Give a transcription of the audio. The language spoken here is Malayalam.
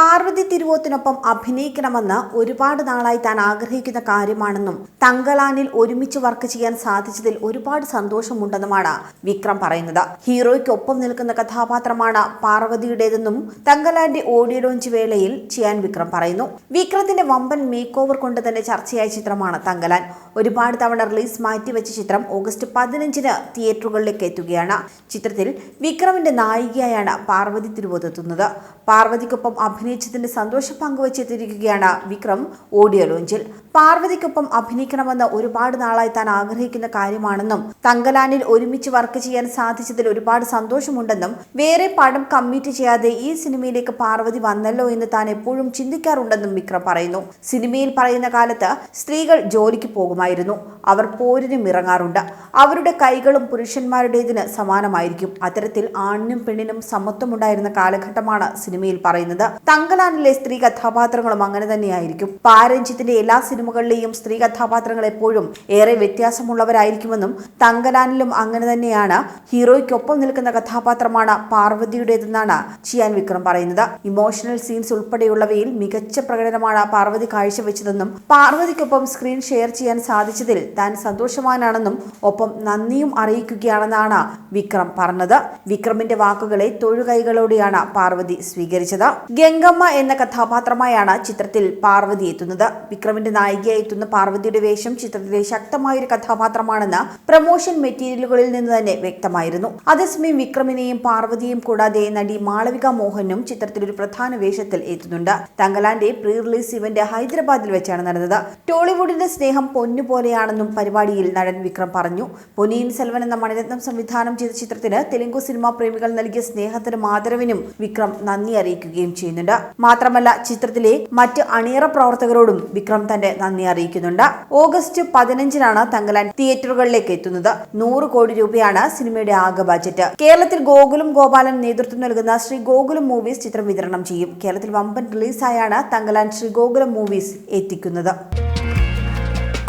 പാർവതി തിരുവോത്തിനൊപ്പം അഭിനയിക്കണമെന്ന് ഒരുപാട് നാളായി താൻ ആഗ്രഹിക്കുന്ന കാര്യമാണെന്നും തങ്കളാനിൽ ഒരുമിച്ച് വർക്ക് ചെയ്യാൻ സാധിച്ചതിൽ ഒരുപാട് സന്തോഷമുണ്ടെന്നുമാണ് വിക്രം പറയുന്നത്. ഹീറോയ്ക്കൊപ്പം നിൽക്കുന്ന കഥാപാത്രമാണ് പാർവതിയുടേതെന്നും തങ്കലാന്റെ ഓഡിയോ ലോഞ്ച് വേളയിൽ ചെയ്യാൻ വിക്രം പറയുന്നു. വിക്രത്തിന്റെ വമ്പൻ മേക്ക് ഓവർ കൊണ്ട് തന്നെ ചർച്ചയായ ചിത്രമാണ് തങ്കലാൻ. ഒരുപാട് തവണ റിലീസ് മാറ്റിവെച്ച ചിത്രം ഓഗസ്റ്റ് പതിനഞ്ചിന് തിയേറ്ററുകളിലേക്ക് എത്തുകയാണ്. ചിത്രത്തിൽ വിക്രമിന്റെ നായികയായാണ് പാർവതി തിരുവോത്തെത്തുന്നത്. പാർവതിക്കൊപ്പം അഭിനയിച്ചതിന്റെ സന്തോഷം പങ്കുവച്ചെത്തിയിരിക്കുകയാണ് വിക്രം ഓഡിയോ ലോഞ്ചിൽ. പാർവതിക്കൊപ്പം അഭിനയിക്കണമെന്ന് ഒരുപാട് നാളായി താൻ ആഗ്രഹിക്കുന്ന കാര്യമാണെന്നും തങ്കലാനിൽ ഒരുമിച്ച് വർക്ക് ചെയ്യാൻ സാധിച്ചതിൽ ഒരുപാട് സന്തോഷമുണ്ടെന്നും വേറെ പടം കമ്മിറ്റ് ചെയ്യാതെ ഈ സിനിമയിലേക്ക് പാർവതി വന്നല്ലോ എന്ന് താൻ എപ്പോഴും ചിന്തിക്കാറുണ്ടെന്നും വിക്രം പറയുന്നു. സിനിമയിൽ പറയുന്ന കാലത്ത് സ്ത്രീകൾ ജോലിക്ക് പോകുമായിരുന്നു. അവർ പോരിനും ഇറങ്ങാറുണ്ട്. അവരുടെ കൈകളും പുരുഷന്മാരുടേതിന് സമാനമായിരിക്കും. അത്തരത്തിൽ ആണിനും പെണ്ണിനും സമത്വമുണ്ടായിരുന്ന കാലഘട്ടമാണ് സിനിമയിൽ പറയുന്നത്. തങ്കലാനിലെ സ്ത്രീ കഥാപാത്രങ്ങളും അങ്ങനെ തന്നെയായിരിക്കും. പാരഞ്ജിത്തിന്റെ എല്ലാ സിനിമകളിലെയും സ്ത്രീ കഥാപാത്രങ്ങൾ എപ്പോഴും ഏറെ വ്യത്യാസമുള്ളവരായിരിക്കുമെന്നും തങ്കലാനിലും അങ്ങനെ തന്നെയാണ്. ഹീറോയ്ക്കൊപ്പം നിൽക്കുന്ന കഥാപാത്രമാണ് പാർവതിയുടേതെന്നാണ് ചിയാൻ വിക്രം പറയുന്നത്. ഇമോഷണൽ സീൻസ് ഉൾപ്പെടെയുള്ളവയിൽ മികച്ച പ്രകടനമാണ് പാർവതി കാഴ്ചവെച്ചതെന്നും പാർവതിക്കൊപ്പം സ്ക്രീൻ ഷെയർ ചെയ്യാൻ സാധിച്ചതിൽ താൻ സന്തോഷവാനാണെന്നും ഒപ്പം നന്ദിയും അറിയിക്കുകയാണെന്നാണ് വിക്രം പറഞ്ഞത്. വിക്രമിന്റെ വാക്കുകളെ തൊഴുകൈകളോടെയാണ് പാർവതി സ്വീകരിച്ചത്. ഗംഗമ്മ എന്ന കഥാപാത്രമായാണ് ചിത്രത്തിൽ പാർവതി എത്തുന്നത്. വിക്രമിന്റെ നായികയായി എത്തുന്ന പാർവതിയുടെ വേഷം ചിത്രത്തിലെ ശക്തമായൊരു കഥാപാത്രമാണെന്ന് പ്രമോഷൻ മെറ്റീരിയലുകളിൽ നിന്ന് തന്നെ വ്യക്തമായിരുന്നു. അതേസമയം വിക്രമിനെയും പാർവതിയെയും കൂടാതെ നടി മാളവിക മോഹനും ചിത്രത്തിൽ ഒരു പ്രധാന വേഷത്തിൽ എത്തുന്നുണ്ട്. തങ്കലാന്റെ പ്രീ റിലീസ് ഇവന്റ് ഹൈദരാബാദിൽ വെച്ചാണ് നടന്നത്. ടോളിവുഡിന്റെ സ്നേഹം പൊന്നുപോലെയാണെന്നും പരിപാടിയിൽ നടൻ വിക്രം പറഞ്ഞു. പൊന്നിയിൻ സെൽവൻ എന്ന മണിരത്നം സംവിധാനം ചെയ്ത ചിത്രത്തിന് തെലുങ്കു സിനിമാ പ്രേമികൾ നൽകിയ സ്നേഹത്തിനും ആദരവിനും വിക്രം നന്ദി അറിയിക്കുകയും ചെയ്യുന്നുണ്ട്. മാത്രമല്ല ചിത്രത്തിലെ മറ്റ് അണിയറ പ്രവർത്തകരോടും വിക്രം തന്റെ നന്ദി അറിയിക്കുന്നുണ്ട്. ഓഗസ്റ്റ് പതിനഞ്ചിനാണ് തങ്കലാൻ തിയേറ്ററുകളിലേക്ക് എത്തുന്നത്. നൂറ് കോടി രൂപയാണ് സിനിമയുടെ ആകെ ബജറ്റ്. കേരളത്തിൽ ഗോകുലം ഗോപാലൻ നേതൃത്വം നൽകുന്ന ശ്രീ ഗോകുലം മൂവീസ് ചിത്രം വിതരണം ചെയ്യും. കേരളത്തിൽ വമ്പൻ റിലീസായാണ് തങ്കലാൻ ശ്രീ ഗോകുലം മൂവീസ് എത്തിക്കുന്നത്.